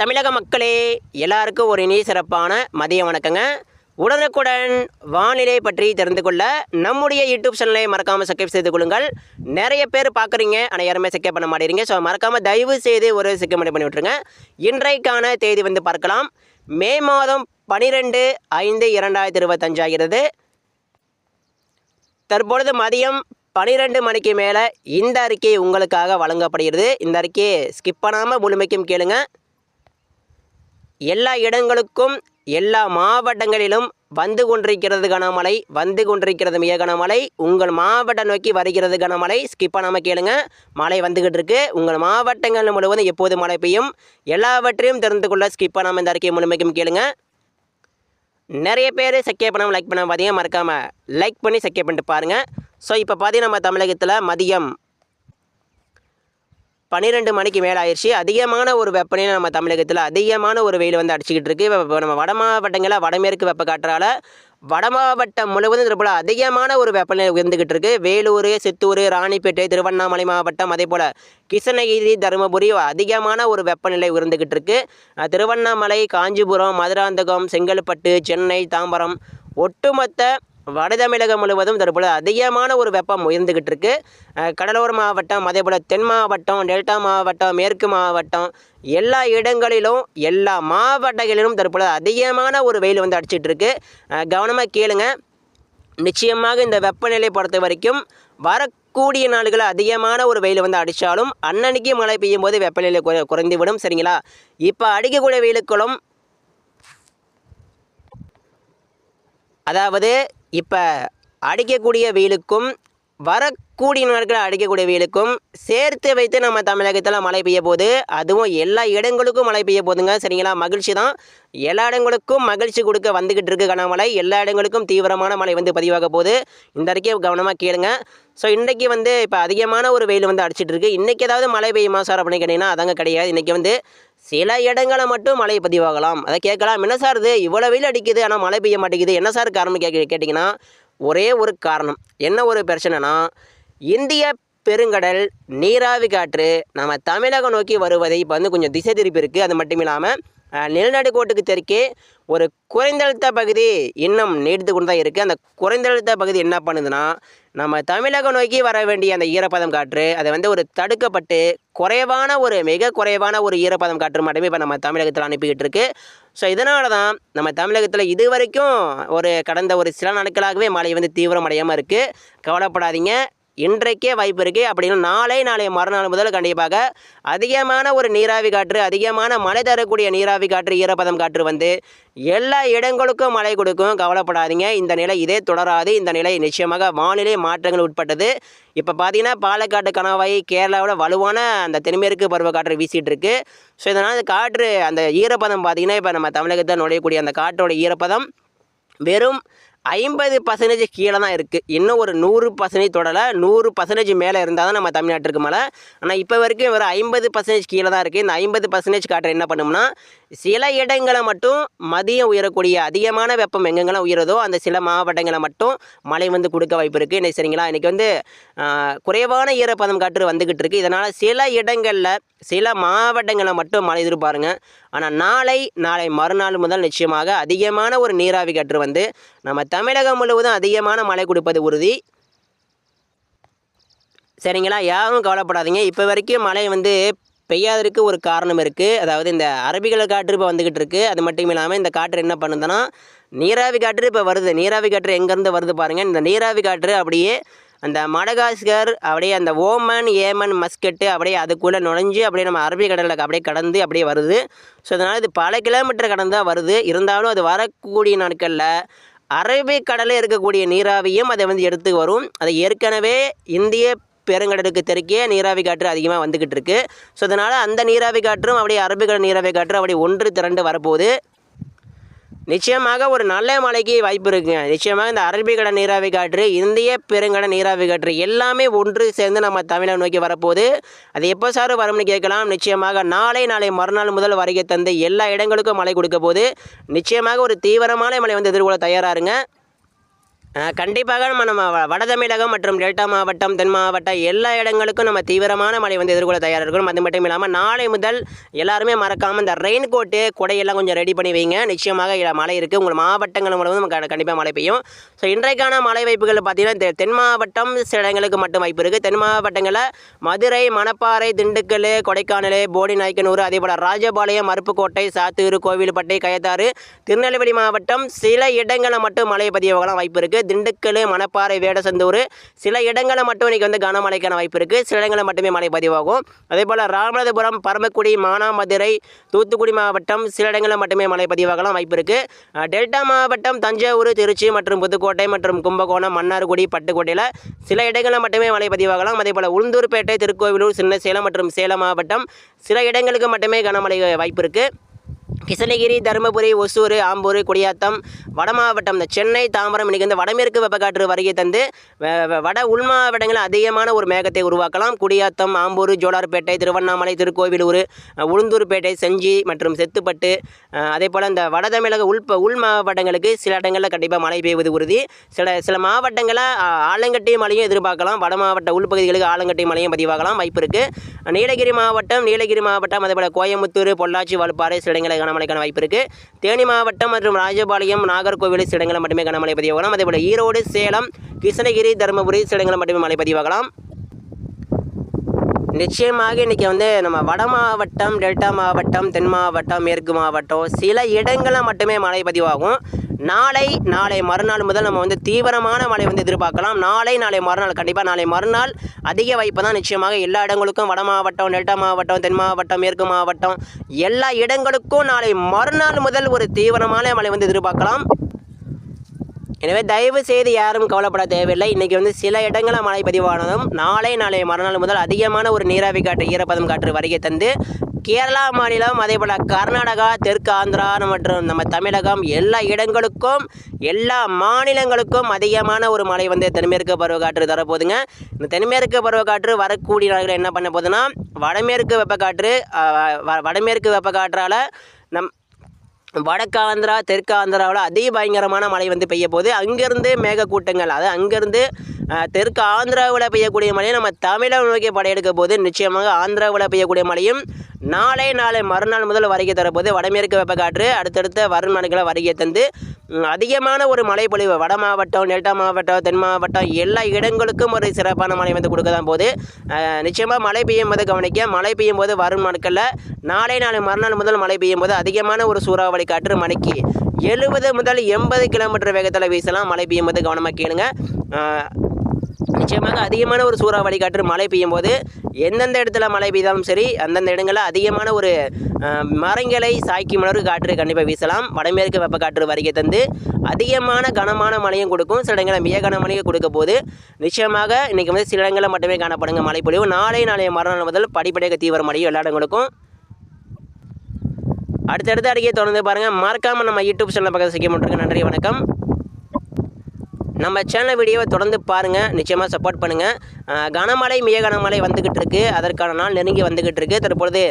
தமிழக மக்களே எல்லாருக்கும் ஒரு இனி சிறப்பான மதிய வணக்கங்க. உடனுக்குடன் வானிலை பற்றி தெரிந்து கொள்ள நம்முடைய யூடியூப் சேனலை மறக்காமல் சப்ஸ்கிரைப் செய்து கொள்ளுங்கள். நிறைய பேர் பார்க்குறீங்க ஆனால் யாருமே சப்ஸ்கிரைப் பண்ண மாட்டேறீங்க ஸோ மறக்காமல் தயவு செய்து ஒரு சப்ஸ்கிரைப் பண்ணி விட்டுருங்க. இன்றைக்கான தேதி வந்து பார்க்கலாம். மே மாதம் பனிரெண்டு ஐந்து இரண்டாயிரத்தி இருபத்தஞ்சு ஆகிறது. தற்பொழுது மதியம் பனிரெண்டு மணிக்கு மேலே இந்த அறிக்கை உங்களுக்காக வழங்கப்படுகிறது. இந்த அறிக்கையை ஸ்கிப் பண்ணாமல் முழுமைக்கும் கேளுங்கள் எல்லா இடங்களுக்கும் எல்லா மாவட்டங்களிலும் வந்து கொண்டிருக்கிறது கனமழை வந்து கொண்டிருக்கிறது மிக கனமழை. உங்கள் மாவட்டம் நோக்கி வருகிறது கனமழை. ஸ்கிப் பண்ணாமல் கேளுங்க. மழை வந்துக்கிட்டு இருக்கு. உங்கள் மாவட்டங்கள் முழுவதும் எப்போது மழை பெய்யும்? எல்லாவற்றையும் தெரிந்து கொள்ள ஸ்கிப் பண்ணாமல் இந்த அறிக்கையை முழுமைக்கும் கேளுங்க. நிறைய பேர் சக்கே பண்ணாமல் லைக் பண்ணாமல் பார்த்தீங்க மறக்காமல் லைக் பண்ணி சக்கே பண்ணிட்டு பாருங்கள் ஸோ இப்போ பார்த்தீங்கன்னா நம்ம தமிழகத்தில் மதியம் பன்னிரெண்டு மணிக்கு மேலே ஆயிடுச்சு அதிகமான ஒரு வெப்பநிலை நம்ம தமிழகத்தில் அதிகமான ஒரு வெயில் வந்து அடிச்சுக்கிட்டு இருக்கு. இப்போ நம்ம வட மாவட்டங்களில் வடமேற்கு வெப்ப காற்றால் வட மாவட்டம் முழுவதும் இது போல் அதிகமான ஒரு வெப்பநிலை உயர்ந்துக்கிட்டு இருக்கு. வேலூர் சித்தூர் ராணிப்பேட்டை திருவண்ணாமலை மாவட்டம் அதே போல் கிருஷ்ணகிரி தருமபுரி அதிகமான ஒரு வெப்பநிலை உயர்ந்துக்கிட்டு இருக்கு. திருவண்ணாமலை காஞ்சிபுரம் மதுராந்தகம் செங்கல்பட்டு சென்னை தாம்பரம் ஒட்டுமொத்த வட தமிழகம் முழுவதும் தற்போது அதிகமான ஒரு வெப்பம் உயர்ந்துக்கிட்டு இருக்கு கடலோர மாவட்டம் அதே போல் தென் மாவட்டம் டெல்டா மாவட்டம் மேற்கு மாவட்டம் எல்லா இடங்களிலும் எல்லா மாவட்டங்களிலும் தற்போது அதிகமான ஒரு வெயில் வந்து அடிச்சிட்டு இருக்கு கவனமாக கேளுங்க. நிச்சயமாக இந்த வெப்பநிலை பொறுத்த வரைக்கும் வரக்கூடிய நாடுகள் அதிகமான ஒரு வெயில் வந்து அடித்தாலும் அன்னன்னைக்கு மழை பெய்யும் போது வெப்பநிலை குறை குறைந்து விடும் சரிங்களா? இப்போ அடிக்கக்கூடிய வெயிலுக்களும் அதாவது இப்போ அடிக்கக்கூடிய வெயிலுக்கும் வர வரக்கூடிய நாட்கள் அடிக்கக்கூடிய வெயிலுக்கும் சேர்த்து வைத்து நம்ம தமிழகத்தில் மழை பெய்ய போகுது. அதுவும் எல்லா இடங்களுக்கும் மழை பெய்ய போகுதுங்க. சரிங்களா? மகிழ்ச்சி தான். எல்லா இடங்களுக்கும் மகிழ்ச்சி கொடுக்க வந்துக்கிட்டு இருக்கு கனமழை. எல்லா இடங்களுக்கும் தீவிரமான மழை வந்து பதிவாக போகுது. இந்த அறிக்கையை கவனமாக கேளுங்க. ஸோ இன்றைக்கி வந்து இப்போ அதிகமான ஒரு வெயில் வந்து அடிச்சிட்டு இருக்கு. இன்றைக்கி ஏதாவது மழை பெய்யுமா சார் அப்படின்னு கேட்டிங்கன்னா அதாங்க கிடையாது. இன்றைக்கி வந்து சில இடங்களை மட்டும் மழை பதிவாகலாம். அதை கேட்கலாம். என்ன சார் இது? இவ்வளோ வெயில் அடிக்குது ஆனால் மழை பெய்ய மாட்டேங்குது. என்ன சார் காரணம் கேட்க கேட்டிங்கன்னா ஒரே ஒரு காரணம். என்ன ஒரு பிரச்சனைனா இந்திய பெருங்கடல் நீராவி காற்று நம்ம தமிழகம் நோக்கி வருவதை இப்போ வந்து கொஞ்சம் திசை திருப்பி இருக்குது அது மட்டும் இல்லாமல் நிலநடுக்கோட்டுக்கு தெற்கே ஒரு குறைந்தழுத்த பகுதி இன்னும் நீடித்து கொண்டு தான் இருக்குது அந்த குறைந்தழுத்த பகுதி என்ன பண்ணுதுன்னா நம்ம தமிழகம் நோக்கி வர வேண்டிய அந்த ஈரப்பதம் காற்று அதை வந்து ஒரு தடுக்கப்பட்டு குறைவான ஒரு மிக குறைவான ஒரு ஈரப்பதம் காற்று மட்டுமே இப்போ நம்ம தமிழகத்தில் அனுப்பிக்கிட்டு இருக்கு. ஸோ இதனால தான் நம்ம தமிழகத்தில் இது வரைக்கும் ஒரு கடந்த ஒரு சில நாட்களாகவே மழை வந்து தீவிரமடையாமல் இருக்குது கவலைப்படாதீங்க. இன்றைக்கே வாய்ப்பு இருக்குது அப்படின்னு நாளை நாளை மறுநாள் முதல் கண்டிப்பாக அதிகமான ஒரு நீராவி காற்று அதிகமான மழை தரக்கூடிய நீராவி காற்று ஈரப்பதம் காற்று வந்து எல்லா இடங்களுக்கும் மழை கொடுக்கும். கவலைப்படாதீங்க. இந்த நிலை இதே தொடராது. இந்த நிலை நிச்சயமாக வானிலை மாற்றங்கள் உட்பட்டது. இப்போ பார்த்தீங்கன்னா பாலக்காட்டு கணவாய் கேரளாவோட வலுவான அந்த தென்மேற்கு பருவக்காற்று வீசிட்டு இருக்கு ஸோ இதனால் காற்று அந்த ஈரப்பதம் பார்த்தீங்கன்னா இப்போ நம்ம தமிழகத்தில் நுழையக்கூடிய அந்த காற்றோட ஈரப்பதம் வெறும் ஐம்பது பர்சன்டேஜ் கீழே தான் இருக்குது இன்னும் ஒரு நூறு பர்சன்டேஜ் தொடலை நூறு பர்சன்டேஜ் மேலே இருந்தால் தான் நம்ம தமிழ்நாட்டிற்கு மேலே. ஆனால் இப்போ வரைக்கும் ஒரு ஐம்பது பர்சன்டேஜ் கீழே தான் இருக்குது இந்த ஐம்பது பர்சன்டேஜ் காற்று என்ன பண்ணும்னா சில இடங்களை மட்டும் மதியம் உயரக்கூடிய அதிகமான வெப்பம் எங்கெங்கெல்லாம் உயருதோ அந்த சில மாவட்டங்களை மட்டும் மழை வந்து கொடுக்க வாய்ப்பு இருக்குது இன்னைக்கு சரிங்களா? இன்றைக்கி வந்து குறைவான ஈரப்பதம் காற்று வந்துக்கிட்டு இருக்குது இதனால் சில இடங்களில் சில மாவட்டங்களை மட்டும் மழை எதிர்பாருங்க. ஆனால் நாளை நாளை மறுநாள் முதல் நிச்சயமாக அதிகமான ஒரு நீராவி காற்று வந்து நம்ம தமிழகம் முழுவதும் அதிகமான மழை கொடுப்பது உறுதி. சரிங்களா? யாரும் கவலைப்படாதீங்க. இப்போ வரைக்கும் மழை வந்து பெய்யாததுக்கு ஒரு காரணம் இருக்குது அதாவது இந்த அரபிகளை காற்று இப்போ வந்துக்கிட்டு இருக்குது அது மட்டும் இல்லாமல் இந்த காற்று என்ன பண்ணுதுன்னா நீராவி காற்று இப்போ வருது. நீராவி காற்று எங்கேருந்து வருது பாருங்கள் இந்த நீராவி காற்று அப்படியே அந்த மடகாஸ்கர் அப்படியே அந்த ஓமன் ஏமன் மஸ்கட்டு அப்படியே அதுக்குள்ளே நுழைஞ்சு அப்படியே நம்ம அரபிக்கடலில் அப்படியே கடந்து அப்படியே வருது. ஸோ அதனால் இது பல கிலோமீட்டர் கடந்து தான் வருது. இருந்தாலும் அது வரக்கூடிய நாட்களில் அரபிக்கடலில் இருக்கக்கூடிய நீராவியும் அதை வந்து எடுத்து வரும். அது ஏற்கனவே இந்திய பெருங்கடலுக்கு தெற்கே நீராவி காற்று அதிகமாக வந்துக்கிட்டு இருக்குது ஸோ அதனால் அந்த நீராவி காற்றும் அப்படியே அரபிக்கடல் நீராவி காற்றும் அப்படியே ஒன்று திரண்டு வரப்போகுது. நிச்சயமாக ஒரு நல்ல மழைக்கு வாய்ப்பு இருக்குங்க நிச்சயமாக இந்த அரபிக்கடை நீராவி காற்று இந்திய பெருங்கடை நீராவி காற்று எல்லாமே ஒன்று சேர்ந்து நம்ம தமிழகம் நோக்கி வரப்போகுது. அது எப்போ சார் வரும்னு கேட்கலாம். நிச்சயமாக நாளை நாளை மறுநாள் முதல் வருகை தந்து எல்லா இடங்களுக்கும் மழை கொடுக்க போது நிச்சயமாக ஒரு தீவிரமான மழை வந்து எதிர்கொள்ள தயாராருங்க கண்டிப்பாக நம்ம நம்ம வ- வட தமிழகம் மற்றும் டெல்டா மாவட்டம் தென் மாவட்டம் எல்லா இடங்களுக்கும் நம்ம தீவிரமான மழை வந்து எதிர்கொள்ள தயாராக இருக்கணும் அது மட்டும் இல்லாமல் நாளை முதல் எல்லாருமே மறக்காமல் இந்த ரெயின் கோட்டு கொடையெல்லாம் கொஞ்சம் ரெடி பண்ணி வைங்க. நிச்சயமாக மழை இருக்குது உங்கள் மாவட்டங்கள் மூலம் நமக்கு கண்டிப்பாக மழை பெய்யும். ஸோ இன்றைக்கான மழை வாய்ப்புகள் பார்த்தீங்கன்னா தெ- தென் மாவட்டம் சில இடங்களுக்கு மட்டும் வாய்ப்பு இருக்குது தென் மாவட்டங்களில் மதுரை மணப்பாறை திண்டுக்கல் கொடைக்கானல் போடி நாய்க்கனூர் அதே போல் ராஜபாளையம் அருப்புக்கோட்டை சாத்தூர் கோவில்பட்டை கயத்தாறு திருநெல்வேலி மாவட்டம் சில இடங்களில் மட்டும் மழை பதிவாகலாம் வாய்ப்பு இருக்குது திண்டுக்கல் மணப்பாறை வேடசந்தூர் சில இடங்களில் மட்டும் இன்றைக்கி வந்து கனமழைக்கான வாய்ப்பு இருக்குது சில இடங்களில் மட்டுமே மழை பதிவாகும். அதே போல் ராமநாதபுரம் பரமக்குடி மானாமதுரை தூத்துக்குடி மாவட்டம் சில இடங்களில் மட்டுமே மழை பதிவாகலாம் வாய்ப்பு இருக்குது டெல்டா மாவட்டம் தஞ்சாவூர் திருச்சி மற்றும் புதுக்கோட்டை மற்றும் கும்பகோணம் மன்னார்குடி பட்டுக்கோட்டையில் சில இடங்களில் மட்டுமே மழை பதிவாகலாம். அதே போல் உளுந்தூர்பேட்டை திருக்கோவிலூர் சின்ன சேலம் மற்றும் சேலம் மாவட்டம் சில இடங்களுக்கு மட்டுமே கனமழை வாய்ப்பு இருக்குது கிருஷ்ணகிரி தருமபுரி ஒசூர் ஆம்பூர் குடியாத்தம் வட மாவட்டம் இந்த சென்னை தாம்பரம் இன்னைக்கு வந்து வடமேற்கு வெப்பக்காற்று வருகை தந்து வட உள் மாவட்டங்களில் அதிகமான ஒரு மேகத்தை உருவாக்கலாம். குடியாத்தம் ஆம்பூர் ஜோலார்பேட்டை திருவண்ணாமலை திருக்கோவிலூர் உளுந்தூர்பேட்டை செஞ்சி மற்றும் செத்துப்பட்டு அதே போல் இந்த வட தமிழக உள் உள் மாவட்டங்களுக்கு சில இடங்களில் கண்டிப்பாக மழை பெய்வது உறுதி. சில சில மாவட்டங்களில் ஆலங்கட்டி மழையும் எதிர்பார்க்கலாம். வட மாவட்ட உள்பகுதிகளுக்கு ஆலங்கட்டி மழையும் பதிவாகலாம். வாய்ப்பு இருக்குது நீலகிரி மாவட்டம் நீலகிரி மாவட்டம் அதே போல் கோயம்புத்தூர் பொள்ளாச்சி வலுப்பாறை சில இடங்களுக்கான கனமழைக்கான வாய்ப்பு இருக்குது தேனி மாவட்டம் மற்றும் ராஜபாளையம் நாகர்கோவில் சில இடங்களில் மட்டுமே கனமழை பதிவாகலாம். அதே போல் ஈரோடு சேலம் கிருஷ்ணகிரி தருமபுரி சில இடங்களில் மட்டுமே மழை பதிவாகலாம். நிச்சயமாக இன்றைக்கி வந்து நம்ம வட மாவட்டம் டெல்டா மாவட்டம் தென் மாவட்டம் மேற்கு மாவட்டம் சில இடங்களில் மட்டுமே மழை பதிவாகும். நாளை நாளை மறுநாள் முதல் நம்ம வந்து தீவிரமான மழை வந்து எதிர்பார்க்கலாம். நாளை நாளை மறுநாள் கண்டிப்பாக நாளை மறுநாள் அதிக வாய்ப்பு தான் நிச்சயமாக எல்லா இடங்களுக்கும். வட மாவட்டம் டெல்டா மாவட்டம் தென் மாவட்டம் மேற்கு மாவட்டம் எல்லா இடங்களுக்கும் நாளை மறுநாள் முதல் ஒரு தீவிரமான மழை வந்து எதிர்பார்க்கலாம். எனவே தயவு செய்து யாரும் கவலைப்பட தேவையில்லை. இன்றைக்கி வந்து சில இடங்களில் மழை பதிவானதும் நாளை நாளை மறுநாள் முதல் அதிகமான ஒரு நீராவி காற்று ஈரப்பதம் காற்று வருகை தந்து கேரளா மாநிலம் அதே போல் கர்நாடகா தெற்கு ஆந்திரா மற்றும் நம்ம தமிழகம் எல்லா இடங்களுக்கும் எல்லா மாநிலங்களுக்கும் அதிகமான ஒரு மழை வந்து தென்மேற்கு பருவக்காற்று தரப்போகுதுங்க. இந்த தென்மேற்கு பருவக்காற்று வரக்கூடிய நாட்கள் என்ன பண்ண போகுதுன்னா வடமேற்கு வெப்பக்காற்று வ- வடமேற்கு வெப்பக்காற்றால் நம் வடக்கு ஆந்திரா தெற்கு ஆந்திராவில் அதி பயங்கரமான மழை வந்து பெய்ய போகுது. அங்கேருந்து மேகக்கூட்டங்கள் அதாவது அங்கேருந்து தெற்கு ஆந்திராவில் பெய்யக்கூடிய மழையும் நம்ம தமிழகம் நோக்கி படையெடுக்க போது நிச்சயமாக ஆந்திராவில் பெய்யக்கூடிய மழையும் நாளை நாளை மறுநாள் முதல் வருகை தரப்போது வடமேற்கு வெப்பக்காற்று அடுத்தடுத்த வரும் நாடுகளை வருகை தந்து அதிகமான ஒரு மழைப்பொழிவு வட மாவட்டம் டெல்டா மாவட்டம் தென் மாவட்டம் எல்லா இடங்களுக்கும் ஒரு சிறப்பான மழை வந்து கொடுக்க தான் போது நிச்சயமாக மழை பெய்யும் போது கவனிக்க மழை பெய்யும் போது வரும் நாட்களில் நாளை நாளை மறுநாள் முதல் மழை பெய்யும் போது அதிகமான ஒரு சூறாவளி காற்று மணிக்கு எழுபது முதல் எண்பது கிலோமீட்டர் வேகத்தில் வீசலாம். மழை பெய்யும் போது கவனமாக கேளுங்க நிச்சயமாக அதிகமான ஒரு சூறாவளி காற்று மழை பெய்யும் போது எந்தெந்த இடத்துல மழை பெய்தாலும் சரி அந்தந்த இடங்களில் அதிகமான ஒரு மரங்களை சாய்க்கும் அளவு காற்று கண்டிப்பாக வீசலாம். வடமேற்கு வெப்ப காற்று வருகை தந்து அதிகமான கனமான மழையும் கொடுக்கும். சில இடங்களில் மிக கனமழையும் கொடுக்க போது நிச்சயமாக இன்றைக்கி வந்து சில இடங்களில் மட்டுமே காணப்படுங்க மழை பொழிவு. நாளை நாளைய மறுநாள் முதல் படிப்படியாக தீவிர மழையும் எல்லா இடங்களுக்கும் அடுத்தடுத்து அறிக்கையை தொடர்ந்து பாருங்கள் மறக்காமல் நம்ம யூடியூப் சேனல் பக்கத்தில் செய்ய மாட்டிருங்க நன்றி வணக்கம். நம்ம சேனல் வீடியோவை தொடர்ந்து பாருங்கள் நிச்சயமாக சப்போர்ட் பண்ணுங்கள் கனமழை மிக கனமழை வந்துக்கிட்டு இருக்கு. அதற்கான நாள் நெருங்கி வந்துக்கிட்டு இருக்கு. தற்பொழுது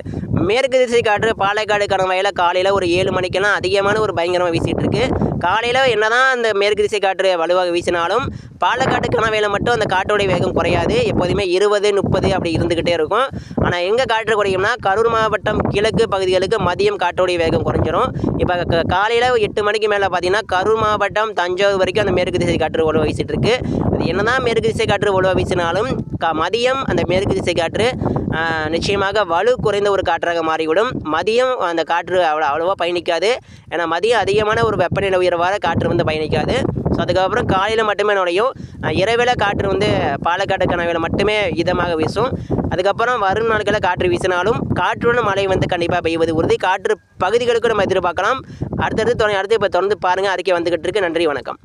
மேற்கு திசை காற்று பாலக்காடு கணவாயில் காலையில் ஒரு ஏழு மணிக்கெல்லாம் அதிகமான ஒரு பயங்கரமாக வீசிகிட்டு இருக்கு. காலையில் என்னதான் அந்த மேற்கு திசை காற்று வலுவாக வீசினாலும் பாலக்காடு கணவாயில் மட்டும் அந்த காற்றோடைய வேகம் குறையாது. எப்போதுமே இருபது முப்பது அப்படி இருந்துக்கிட்டே இருக்கும். ஆனால் எங்கே காற்று குறையும்னா கரூர் மாவட்டம் கிழக்கு பகுதிகளுக்கு மதியம் காற்றோடைய வேகம் குறைஞ்சிரும். இப்போ காலையில் எட்டு மணிக்கு மேலே பார்த்தீங்கன்னா கரூர் மாவட்டம் தஞ்சாவூர் வரைக்கும் அந்த மேற்கு திசை காற்று உழவ வீசிட்டு இருக்கு அது என்னதான் மேற்கு திசை காற்று உழவ வீசினாலும் க மதியம் அந்த மேற்கு திசை காற்று நிச்சயமாக வலு குறைந்த ஒரு காற்றாக மாறிவிடும். மதியம் அந்த காற்று அவ்வளோ அவ்வளோவா பயணிக்காது. ஏன்னா மதியம் அதிகமான ஒரு வெப்பநிலை உயர்வாக காற்று வந்து பயணிக்காது. ஸோ அதுக்கப்புறம் காலையில் மட்டுமே நுழையும். இரவில் காற்று வந்து பாலக்காடு கனவில் மட்டுமே இதமாக வீசும். அதுக்கப்புறம் வரும் நாட்களில் காற்று வீசினாலும் காற்றுடன் மழை வந்து கண்டிப்பாக பெய்வது உறுதி. காற்று பகுதிகளுக்கு நம்ம எதிர்பார்க்கலாம். அடுத்தடுத்து தொடர்ந்து- அடுத்து இப்போ தொடர்ந்து பாருங்கள் அறிக்கை வந்துக்கிட்டு இருக்கு. நன்றி வணக்கம்.